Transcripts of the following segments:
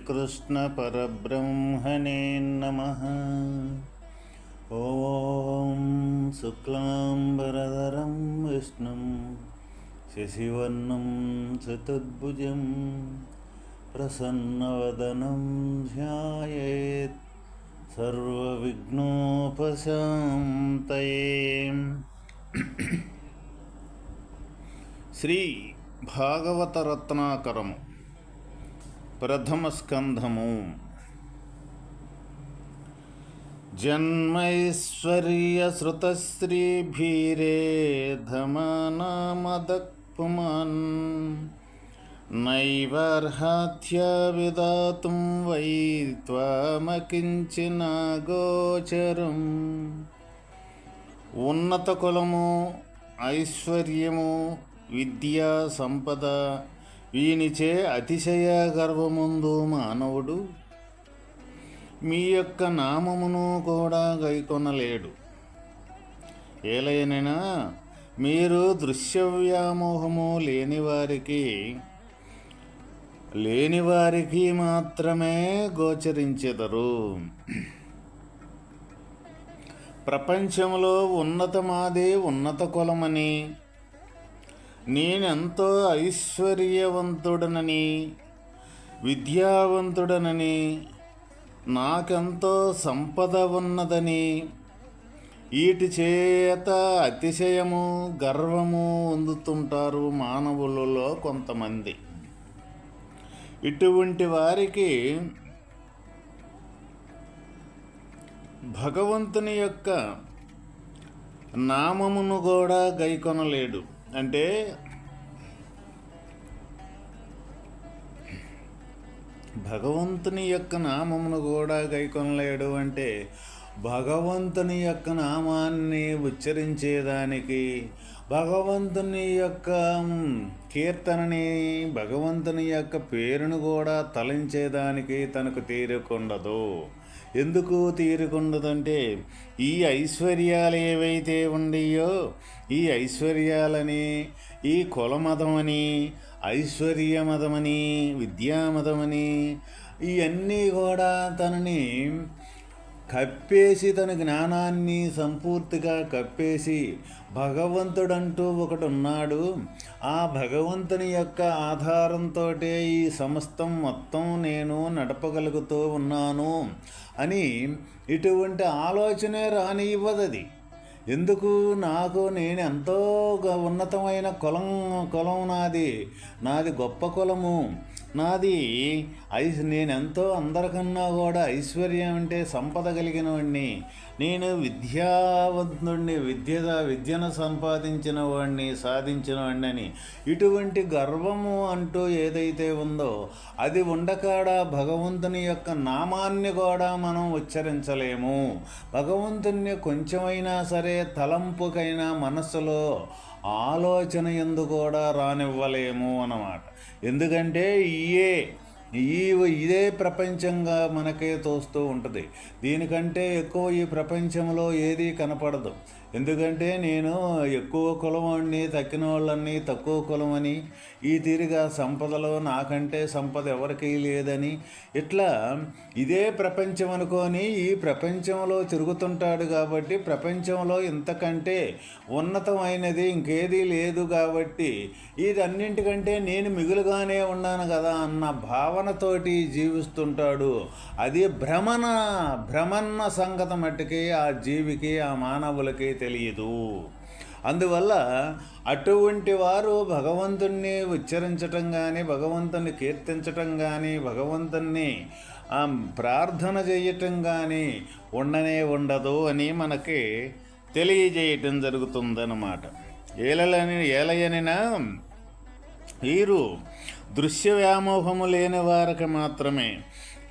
श्रीकृष्णपरब्रह्मणे नमः ॐ शुक्लाम्बरधरं विष्णुं शशिवर्णं चतुर्भुजं प्रसन्नवदनं ध्यायेत् सर्वविघ्नोपशान्तये శ్రీ భాగవతరత్నాకరము ప్రథమ స్కంధము జన్మైశ్వర్యశ్రుతశ్రీభీరే ధమనామదక్పుమాన్ విదాతుం వై త్వమకించిన గోచరం ఉన్నత కులము ఐశ్వర్యము విద్యా సంపద వీనిచే అతిశయ గర్వముందు మానవుడు మీ యొక్క నామమును కూడా గైకొనలేడు. ఏలైనా మీరు దృశ్యవ్యామోహము లేనివారికి లేనివారికి మాత్రమే గోచరించెదరు. ప్రపంచంలో ఉన్నతమాదే ఉన్నత కులమని నేనెంతో ఐశ్వర్యవంతుడనని విద్యావంతుడనని నాకెంతో సంపద ఉన్నదని వీటి చేత అతిశయము గర్వము పొందుతుంటారు మానవులలో కొంతమంది. ఇటువంటి వారికి భగవంతుని యొక్క నామమును కూడా గైకొనలేడు. అంటే భగవంతుని యొక్క నామమును కూడా గైకొనలేడు అంటే భగవంతుని యొక్క నామాన్ని ఉచ్చరించేదానికి భగవంతుని యొక్క కీర్తనని భగవంతుని యొక్క పేరును కూడా తలించేదానికి తనకు తీరుకుండదు. ఎందుకు తీరుకుండదంటే ఈ ఐశ్వర్యాలు ఏవైతే ఉండయో ఈ ఐశ్వర్యాలని ఈ కులమతమని ఐశ్వర్యమతమని విద్యామతమని ఇవన్నీ కూడా తనని కప్పేసి తన జ్ఞానాన్ని సంపూర్తిగా కప్పేసి భగవంతుడంటూ ఒకడు ఉన్నాడు ఆ భగవంతుని యొక్క ఆధారంతో ఈ సమస్తం మొత్తం నేను నడపగలుగుతూ ఉన్నాను అని ఇటువంటి ఆలోచనే రానివ్వదది. ఎందుకు నాకు నేను ఎంతో ఉన్నతమైన కులం కులం నాది. నాది గొప్ప కులము. నాది ఐ నేనెంతో అందరికన్నా కూడా ఐశ్వర్యం అంటే సంపద కలిగిన వాడిని నేను విద్యావంతుణ్ణి విద్య విద్యను సంపాదించిన వాడిని సాధించిన వాడిని ఇటువంటి గర్వము అంటూ ఏదైతే ఉందో అది ఉండకాడ భగవంతుని యొక్క నామాన్ని కూడా మనం ఉచ్చరించలేము. భగవంతుణ్ణి కొంచెమైనా సరే తలంపుకైనా మనస్సులో ఆలోచన ఎందు కూడా రానివ్వలేము అన్నమాట. ఎందుకంటే ఇయే ఈ ఇదే ప్రపంచంగా మనకే తోస్తూ ఉంటుంది. దీనికంటే ఎక్కువ ఈ ప్రపంచంలో ఏదీ కనపడదు. ఎందుకంటే నేను ఎక్కువ కులవాడిని తక్కిన వాళ్ళని తక్కువ కులమని ఈ తీరుగా సంపదలో నాకంటే సంపద ఎవరికి లేదని. ఇట్లా ఇదే ప్రపంచం అనుకొని ఈ ప్రపంచంలో తిరుగుతుంటాడు కాబట్టి ప్రపంచంలో ఇంతకంటే ఉన్నతమైనది ఇంకేదీ లేదు కాబట్టి ఇదన్నింటికంటే నేను మిగులుగానే ఉన్నాను కదా అన్న భావనతోటి జీవిస్తుంటాడు. అది భ్రమణ భ్రమన్న సంగతి మట్టుకి ఆ జీవికి ఆ మానవులకి తెలియదు. అందువల్ల అటువంటి వారు భగవంతుణ్ణి ఉచ్చరించటం కానీ భగవంతుని కీర్తించటం కానీ భగవంతుణ్ణి ప్రార్థన చేయటం కానీ ఉండనే ఉండదు అని మనకి తెలియజేయటం జరుగుతుందన్నమాట. ఏలలని ఏలయనినా వీరు దృశ్య వ్యామోహము లేని వారికి మాత్రమే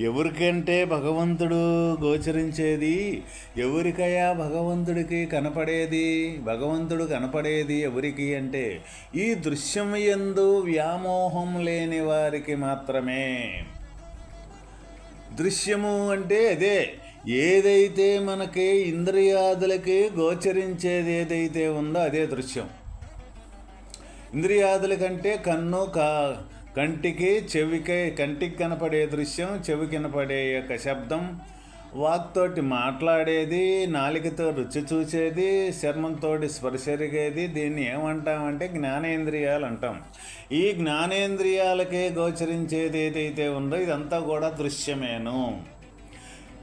ఎవరికంటే భగవంతుడు గోచరించేది? ఎవరికయా భగవంతుడికి కనపడేది? భగవంతుడు కనపడేది ఎవరికి అంటే ఈ దృశ్యం ఎందు వ్యామోహం లేని వారికి మాత్రమే. దృశ్యము అంటే అదే ఏదైతే మనకి ఇంద్రియాదులకి గోచరించేది ఏదైతే ఉందో అదే దృశ్యం. ఇంద్రియాదుల కంటే కన్ను కా కంటికి చెవికి కంటికి కనపడే దృశ్యం చెవి కనపడే యొక్క శబ్దం వాక్తోటి మాట్లాడేది నాలికతో రుచి చూసేది చర్మంతో స్పర్శరిగేది దీన్ని ఏమంటామంటే జ్ఞానేంద్రియాలు అంటాం ఈ జ్ఞానేంద్రియాలకే గోచరించేది ఏదైతే ఉందో ఇదంతా కూడా దృశ్యమేను.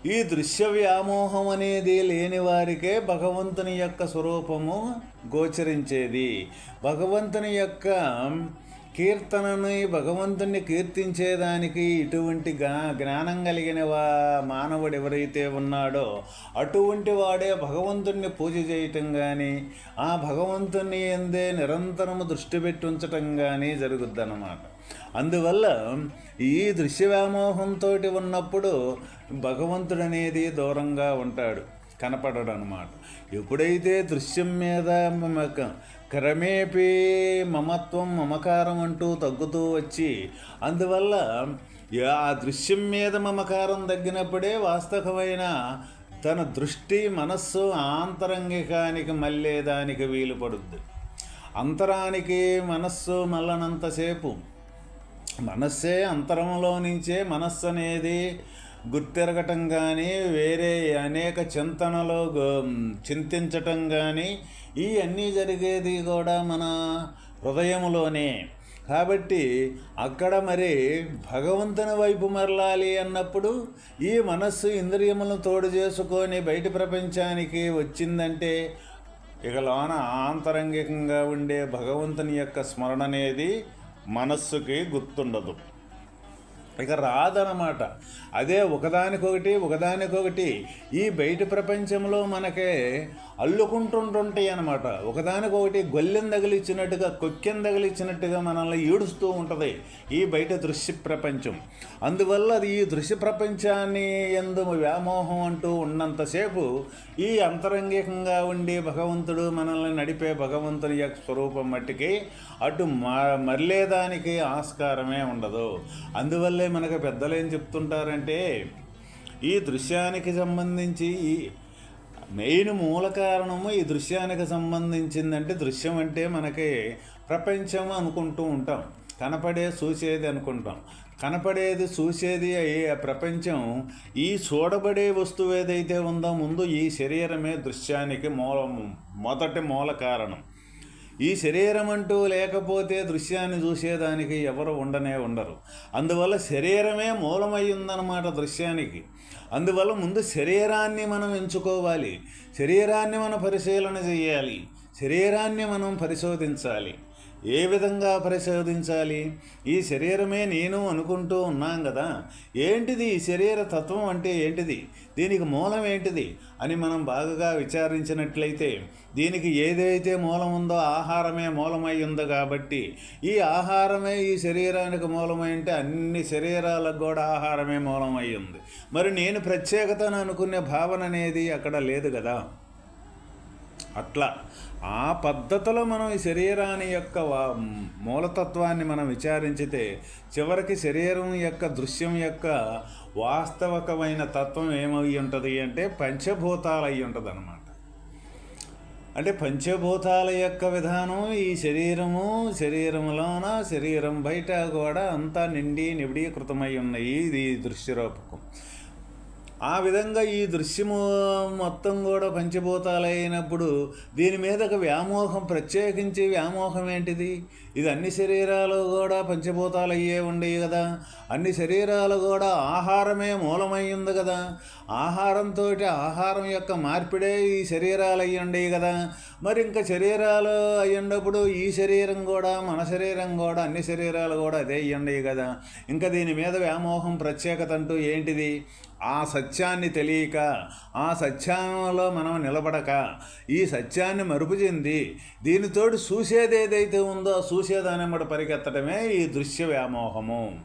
ఈ దృశ్య వ్యామోహం అనేది లేని వారికే భగవంతుని యొక్క స్వరూపము గోచరించేది. భగవంతుని యొక్క కీర్తనని భగవంతుణ్ణి కీర్తించేదానికి ఇటువంటి గా జ్ఞానం కలిగిన వా మానవుడు ఎవరైతే ఉన్నాడో అటువంటి వాడే భగవంతుణ్ణి పూజ చేయటం కానీ ఆ భగవంతుని ఎందే నిరంతరము దృష్టి పెట్టి ఉంచటం కానీ జరుగుద్దన్నమాట. అందువల్ల ఈ దృశ్య వ్యామోహంతో ఉన్నప్పుడు భగవంతుడు అనేది దూరంగా ఉంటాడు. కనపడడు అనమాట ఎప్పుడైతే దృశ్యం మీద క్రమేపీ మమత్వం మమకారం అంటూ తగ్గుతూ వచ్చి అందువల్ల ఆ దృశ్యం మీద మమకారం తగ్గినప్పుడే వాస్తవమైన తన దృష్టి మనస్సు ఆంతరంగికానికి మళ్ళేదానికి వీలు పడుద్ది. అంతరానికి మనస్సు మల్లనంతసేపు మనస్సే అంతరంలో నుంచే మనస్సు అనేది గుర్తెరగటం కానీ వేరే అనేక చింతనలో చింతించటం కానీ ఈ అన్నీ జరిగేది కూడా మన హృదయంలోనే కాబట్టి అక్కడ మరి భగవంతుని వైపు మరలాలి అన్నప్పుడు ఈ మనస్సు ఇంద్రియములను తోడు చేసుకొని బయట ప్రపంచానికి వచ్చిందంటే ఇక లోన ఆంతరంగికంగా ఉండే భగవంతుని యొక్క స్మరణ అనేది మనస్సుకి గుర్తుండదు. ఇక రాదనమాట అదే ఒకదానికొకటి ఒకదానికొకటి. ఈ బయట ప్రపంచంలో మనకే అల్లుకుంటుంటుంటాయి అనమాట ఒకదానికొకటి గొల్లెం తగిలిచ్చినట్టుగా కొక్కెం తగిలిచ్చినట్టుగా మనల్ని ఈడుస్తూ ఉంటుంది ఈ బయట దృశ్య ప్రపంచం. అందువల్ల అది ఈ దృశ్య ప్రపంచాన్ని ఎందు వ్యామోహం అంటూ ఉన్నంతసేపు ఈ అంతరంగికంగా ఉండి భగవంతుడు మనల్ని నడిపే భగవంతుని యొక్క స్వరూపం మట్టికి అటు మ మరలేదానికి ఆస్కారమే ఉండదు. అందువల్లే మనకు పెద్దలు ఏం చెప్తుంటారంటే ఈ దృశ్యానికి సంబంధించి ఈ మెయిన్ మూల కారణము ఈ దృశ్యానికి సంబంధించిందంటే దృశ్యం అంటే మనకి ప్రపంచం అనుకుంటూ ఉంటాం. కనపడే చూసేది అనుకుంటాం. కనపడేది చూసేది అయ్యే ఆ ప్రపంచం ఈ చూడబడే వస్తువు ఏదైతే ఉందో ముందు ఈ శరీరమే దృశ్యానికి మూల మొదటి మూల కారణం. ఈ శరీరం అంటూ లేకపోతే దృశ్యాన్ని చూసేదానికి ఎవరు ఉండనే ఉండరు. అందువల్ల శరీరమే మూలమై ఉందన్నమాట దృశ్యానికి. అందువల్ల ముందు శరీరాన్ని మనం ఎంచుకోవాలి. శరీరాన్ని మనం పరిశీలన చేయాలి. శరీరాన్ని మనం పరిశోధించాలి. ఏ విధంగా పరిశోధించాలి? ఈ శరీరమే నేను అనుకుంటూ ఉన్నాం కదా. ఏంటిది ఈ శరీర తత్వం అంటే ఏంటిది? దీనికి మూలం ఏంటిది? అని మనం బాగా విచారించినట్లయితే దీనికి ఏదైతే మూలం ఉందో ఆహారమే మూలమై ఉందో కాబట్టి ఈ ఆహారమే ఈ శరీరానికి మూలమై ఉంటే అన్ని శరీరాలకు కూడా ఆహారమే మూలమై ఉంది. మరి నేను ప్రత్యేకతను అనుకునే భావన అనేది అక్కడ లేదు కదా. అట్లా. ఆ పద్ధతిలో మనం ఈ శరీరాన్ని యొక్క వా- మూలతత్వాన్ని మనం విచారించితే చివరికి శరీరం యొక్క దృశ్యం యొక్క వాస్తవకమైన తత్వం ఏమై ఉంటుంది అంటే పంచభూతాలు అయి ఉంటుంది అనమాట అంటే పంచభూతాల యొక్క విధానం ఈ శరీరము శరీరములోన శరీరం బయట కూడా అంతా నిండి నిబిడీకృతమై ఉన్నాయి. ఇది దృశ్యరూపకం. ఆ విధంగా ఈ దృశ్యము మొత్తం కూడా పంచభూతాలైనప్పుడు దీని మీద ఒక వ్యామోహం ప్రత్యేకించి వ్యామోహం ఏంటిది? ఇది అన్ని శరీరాలు కూడా పంచభూతాలు అయ్యే ఉండేవి కదా. అన్ని శరీరాలు కూడా ఆహారమే మూలమయ్యింది కదా. ఆహారంతో ఆహారం యొక్క మార్పిడే ఈ శరీరాలు అయ్యి ఉండేవి కదా. మరి ఇంకా శరీరాలు అయ్యున్నప్పుడు ఈ శరీరం కూడా మన శరీరం కూడా అన్ని శరీరాలు కూడా అదే అయ్యి ఉండేవి కదా. ఇంకా దీని మీద వ్యామోహం ప్రత్యేకత అంటూ ఏంటిది? ఆ సత్యాన్ని తెలియక ఆ సత్యంలో మనం నిలబడక ఈ సత్యాన్ని మరుపు చెంది దీనితోటి చూసేది ఏదైతే ఉందో చూసేదానమ్మట పరిగెత్తడమే ఈ దృశ్య వ్యామోహము.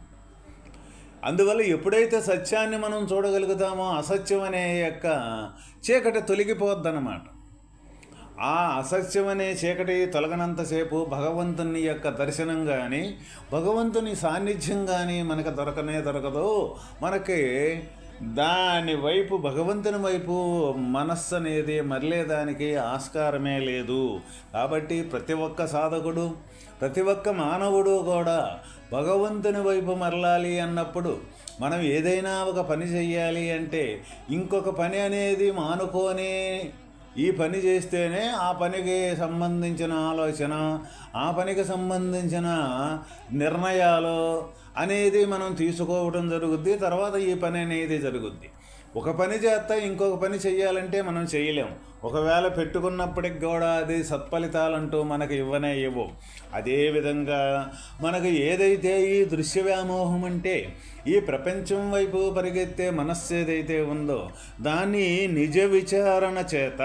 అందువల్ల ఎప్పుడైతే సత్యాన్ని మనం చూడగలుగుతామో అసత్యం అనే యొక్క చీకటి తొలగిపోద్దన్నమాట. ఆ అసత్యం అనే చీకటి తొలగనంతసేపు భగవంతుని యొక్క దర్శనం కానీ భగవంతుని సాన్నిధ్యం కానీ మనకు దొరకనే దొరకదు. మనకి దాని వైపు భగవంతుని వైపు మనస్సు అనేది మరలేదానికి ఆస్కారమే లేదు. కాబట్టి ప్రతి ఒక్క సాధకుడు ప్రతి ఒక్క మానవుడు కూడా భగవంతుని వైపు మరలాలి అన్నప్పుడు మనం ఏదైనా ఒక పని చెయ్యాలి అంటే ఇంకొక పని అనేది మానుకొని ఈ పని చేస్తేనే ఆ పనికి సంబంధించిన ఆలోచన ఆ పనికి సంబంధించిన నిర్ణయాలు అనేది మనం తీసుకోవడం జరుగుద్ది తర్వాత ఈ పని అనేది జరుగుద్ది. ఒక పని చేస్తా ఇంకొక పని చేయాలంటే మనం చేయలేం ఒకవేళ పెట్టుకున్నప్పటికి కూడా అది సత్ఫలితాలంటూ మనకు ఇవ్వనే ఇవ్వవు అదేవిధంగా మనకు ఏదైతే ఈ దృశ్య వ్యామోహం అంటే ఈ ప్రపంచం వైపు పరిగెత్తే మనస్సు ఏదైతే ఉందో దాన్ని నిజ విచారణ చేత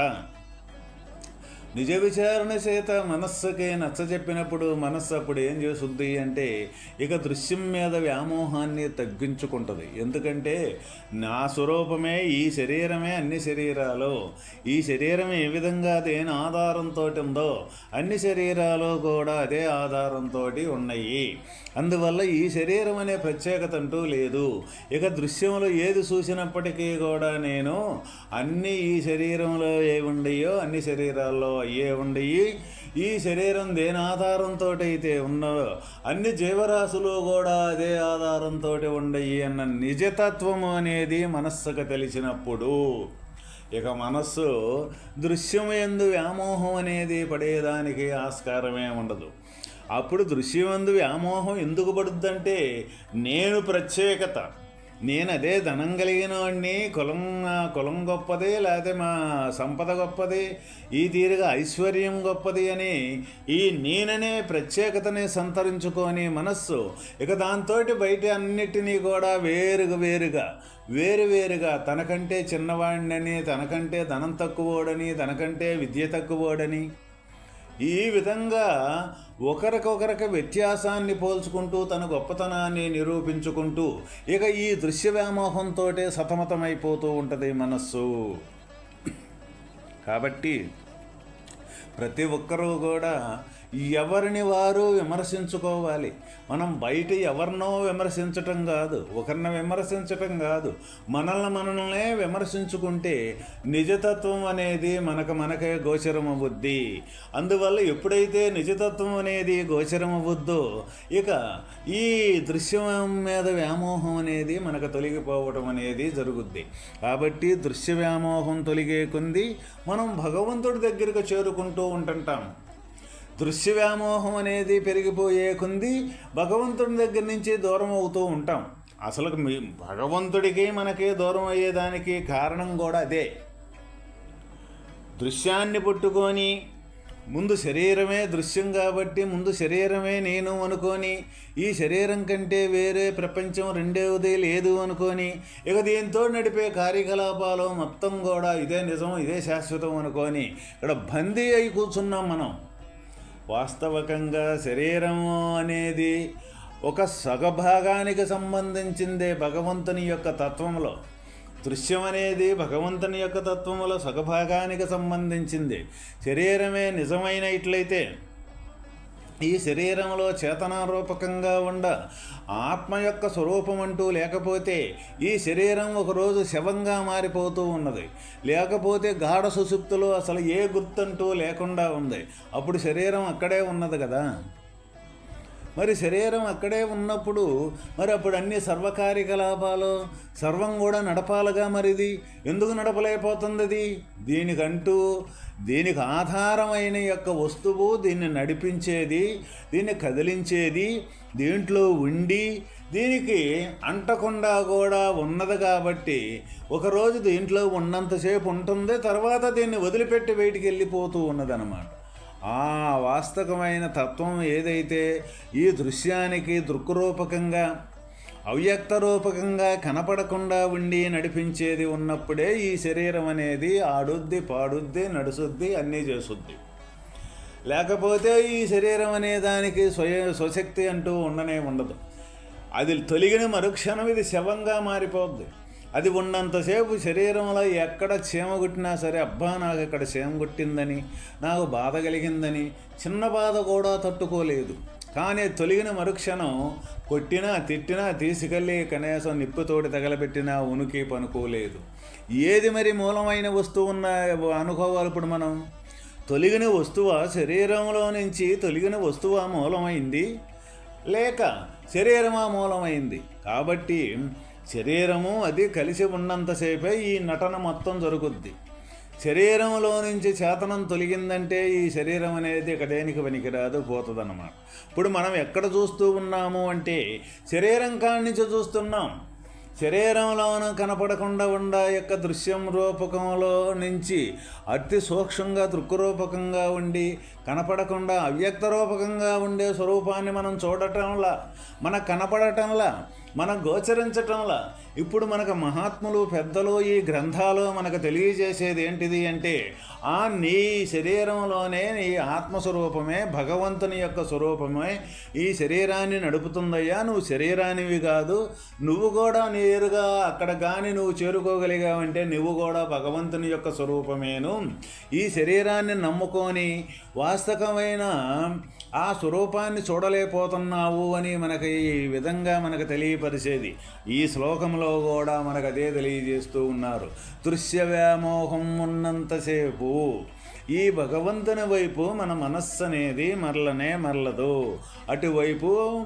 నిజ విచారణ చేత మనస్సుకి నచ్చజెప్పినప్పుడు మనస్సు అప్పుడు ఏం చేస్తుంది అంటే ఇక దృశ్యం మీద వ్యామోహాన్ని తగ్గించుకుంటుంది. ఎందుకంటే నా స్వరూపమే ఈ శరీరమే అన్ని శరీరాలు. ఈ శరీరం ఏ విధంగా దేని ఆధారంతో ఉందో అన్ని శరీరాలు కూడా అదే ఆధారంతో ఉన్నాయి. అందువల్ల ఈ శరీరం అనే ప్రత్యేకత అంటూ లేదు. ఇక దృశ్యంలో ఏది చూసినప్పటికీ కూడా నేను అన్ని ఈ శరీరంలో ఏ అన్ని శరీరాల్లో అయ్యే ఉండయి ఈ శరీరం దేని ఆధారంతో అయితే ఉన్నదో అన్ని జీవరాశులు కూడా అదే ఆధారంతో ఉండయి అన్న నిజతత్వము అనేది మనస్సుకు తెలిసినప్పుడు ఇక మనస్సు దృశ్యం ఎందు వ్యామోహం అనేది పడేదానికి ఆస్కారమే ఉండదు. అప్పుడు దృశ్యమందు వ్యామోహం ఎందుకు పడుద్దంటే నేను ప్రత్యేకత. నేను అదే ధనం కలిగిన వాడిని కులం కులం గొప్పది లేకపోతే మా సంపద గొప్పది ఈ తీరుగా ఐశ్వర్యం గొప్పది అని ఈ నేననే ప్రత్యేకతని సంతరించుకొని మనస్సు. ఇక దాంతో బయట అన్నిటినీ కూడా వేరుగా వేరుగా వేరు వేరుగా తనకంటే చిన్నవాడినని తనకంటే ధనం తక్కువోడని తనకంటే విద్య తక్కువోడని ఈ విధంగా ఒకరికొకరికి వ్యత్యాసాన్ని పోల్చుకుంటూ తన గొప్పతనాన్ని నిరూపించుకుంటూ ఇక ఈ దృశ్య వ్యామోహంతో సతమతమైపోతూ ఉంటుంది మనస్సు. కాబట్టి ప్రతి ఒక్కరూ కూడా ఎవరిని వారు విమర్శించుకోవాలి? మనం బయట ఎవరినో విమర్శించటం కాదు ఒకరిని విమర్శించటం కాదు. మనల్ని మనల్నే విమర్శించుకుంటే నిజతత్వం అనేది మనకు మనకే గోచరమవుద్ది అందువల్ల ఎప్పుడైతే నిజతత్వం అనేది గోచరమవుద్దో ఇక ఈ దృశ్యం మీద వ్యామోహం అనేది మనకు తొలగిపోవటం అనేది జరుగుద్ది. కాబట్టి దృశ్య వ్యామోహం తొలగే కొంది మనం భగవంతుడి దగ్గరకు చేరుకుంటూ ఉంటుంటాం. దృశ్య వ్యామోహం అనేది పెరిగిపోయే కొంది భగవంతుడి దగ్గర నుంచి దూరం అవుతూ ఉంటాం. అసలు మీ భగవంతుడికి మనకి దూరం అయ్యేదానికి కారణం కూడా అదే. దృశ్యాన్ని పుట్టుకొని ముందు శరీరమే దృశ్యం కాబట్టి ముందు శరీరమే నేను అనుకొని ఈ శరీరం కంటే వేరే ప్రపంచం రెండవది లేదు అనుకొని ఇక దీంతో నడిపే కార్యకలాపాలు మొత్తం కూడా ఇదే నిజం ఇదే శాశ్వతం అనుకొని ఇక్కడ బందీ అయి కూర్చున్నాం మనం. వాస్తవకంగా శరీరము అనేది ఒక సగభాగానికి సంబంధించిందే భగవంతుని యొక్క తత్వంలో దృశ్యం అనేది భగవంతుని యొక్క తత్వంలో సగభాగానికి సంబంధించింది. శరీరమే నిజమైన ఇట్లయితే ఈ శరీరంలో చేతనారూపకంగా ఉండ ఆత్మ యొక్క స్వరూపం అంటూ లేకపోతే ఈ శరీరం ఒకరోజు శవంగా మారిపోతూ ఉన్నది. లేకపోతే గాఢ సుసుప్తులు అసలు ఏ గుర్తంటూ లేకుండా ఉంది. అప్పుడు శరీరం అక్కడే ఉన్నది కదా. మరి శరీరం అక్కడే ఉన్నప్పుడు మరి అప్పుడు అన్ని సర్వకార్యకలాపాలు సర్వం కూడా నడపాలిగా మరిది. ఎందుకు నడపలేకపోతుంది అది దీనికంటూ దీనికి ఆధారమైన యొక్క వస్తువు దీన్ని నడిపించేది దీన్ని కదిలించేది దీంట్లో ఉండి దీనికి అంటకుండా కూడా ఉన్నది కాబట్టి ఒకరోజు దీంట్లో ఉన్నంతసేపు ఉంటుంది తర్వాత దీన్ని వదిలిపెట్టి బయటికి వెళ్ళిపోతూ ఉన్నదన్నమాట. ఆ వాస్తవమైన తత్వం ఏదైతే ఈ దృశ్యానికి దృక్రూపకంగా అవ్యక్త రూపకంగా కనపడకుండా ఉండి నడిపించేది ఉన్నప్పుడే ఈ శరీరం అనేది ఆడుద్ది పాడుద్ది నడుసుద్ది అన్నీ చేసుద్ది లేకపోతే ఈ శరీరం అనే దానికి స్వయ స్వశక్తి అంటూ ఉండనే ఉండదు. అది తొలిగిన మరుక్షణం ఇది శవంగా మారిపోద్ది. అది ఉన్నంతసేపు శరీరంలో ఎక్కడ చీమ కుట్టినా సరే అబ్బా నాకు ఇక్కడ చీమ కుట్టిందని నాకు బాధ కలిగిందని చిన్న బాధ కూడా తట్టుకోలేదు. కానీ తొలగిన మరుక్షణం కొట్టినా తిట్టినా తీసుకెళ్ళి కనీసం నిప్పుతోటి తగలబెట్టినా ఉనికి పనుకోలేదు. ఏది మరి మూలమైన వస్తువు ఉన్న అనుకోవాలి ఇప్పుడు మనం? తొలగిన వస్తువు శరీరంలో నుంచి తొలగిన వస్తువు మూలమైంది? లేక శరీరమా మూలమైంది? కాబట్టి శరీరము అది కలిసి ఉన్నంతసేపే ఈ నటన మొత్తం జరుగుద్ది. శరీరంలో నుంచి చేతనం తొలగిందంటే ఈ శరీరం అనేది ఇక దేనికి పనికిరాదు పోతుందన్నమాట. ఇప్పుడు మనం ఎక్కడ చూస్తూ ఉన్నాము అంటే శరీరం కాడి నుంచి చూస్తున్నాం. శరీరంలోన కనపడకుండా ఉండ యొక్క దృశ్యం రూపకంలో నుంచి అతి సూక్ష్మంగా దృక్కురూపకంగా ఉండి కనపడకుండా అవ్యక్త రూపకంగా ఉండే స్వరూపాన్ని మనం చూడటంలా మన కనపడటంలా మనం గోచరించటంలా. ఇప్పుడు మనకు మహాత్ములు పెద్దలు ఈ గ్రంథాలు మనకు తెలియజేసేది ఏంటిది అంటే ఆ నీ శరీరంలోనే నీ ఆత్మస్వరూపమే భగవంతుని యొక్క స్వరూపమే ఈ శరీరాన్ని నడుపుతుందయ్యా. నువ్వు శరీరానివి కాదు నువ్వు కూడా నేరుగా అక్కడ కానీ నువ్వు చేరుకోగలిగావంటే నువ్వు కూడా భగవంతుని యొక్క స్వరూపమేను. ఈ శరీరాన్ని నమ్ముకొని వాస్తవమైన ఆ స్వరూపాన్ని చూడలేకపోతున్నావు అని మనకి ఈ విధంగా మనకు తెలియపరిచేది. ఈ శ్లోకంలో కూడా మనకు అదే తెలియజేస్తూ ఉన్నారు. దృశ్య వ్యామోహం ఉన్నంతసేపు ఈ భగవంతుని వైపు మన మనస్సు అనేది మరలనే మరలదు. అటువైపు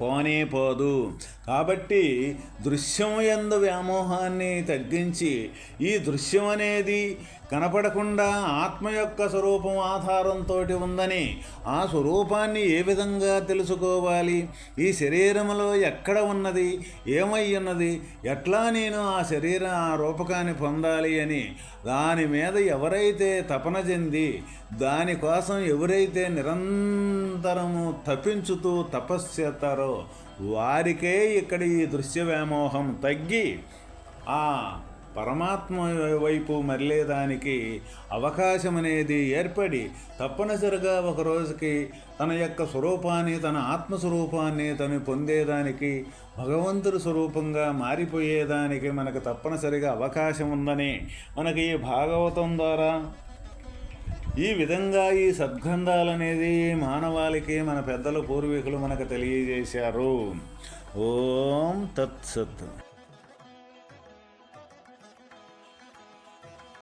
పోనే పోదు. కాబట్టి దృశ్యం ఎందు వ్యామోహాన్ని తగ్గించి ఈ దృశ్యం అనేది కనపడకుండా ఆత్మ యొక్క స్వరూపం ఆధారంతో ఉందని ఆ స్వరూపాన్ని ఏ విధంగా తెలుసుకోవాలి? ఈ శరీరంలో ఎక్కడ ఉన్నది? ఏమై ఉన్నది? ఎట్లా నేను ఆ శరీర ఆ రూపకాన్ని పొందాలి అని దాని మీద ఎవరైతే తపన చెంది దానికోసం ఎవరైతే నిరంతరము తపించుతూ తపస్సు ఉంటారో వారికే ఇక్కడ ఈ దృశ్య వ్యామోహం తగ్గి ఆ పరమాత్మ వైపు మరలేదానికి అవకాశం అనేది ఏర్పడి తప్పనిసరిగా ఒక రోజుకి తన యొక్క స్వరూపాన్ని తన ఆత్మస్వరూపాన్ని తను పొందేదానికి భగవంతుడి స్వరూపంగా మారిపోయేదానికి మనకు తప్పనిసరిగా అవకాశం ఉందని మనకి ఈ భాగవతం ద్వారా ఈ విధంగా ఈ సద్గ్రంథాలు అనేది మానవాళికి మన పెద్దల పూర్వీకులు మనకు తెలియజేశారు. ఓం తత్సత్.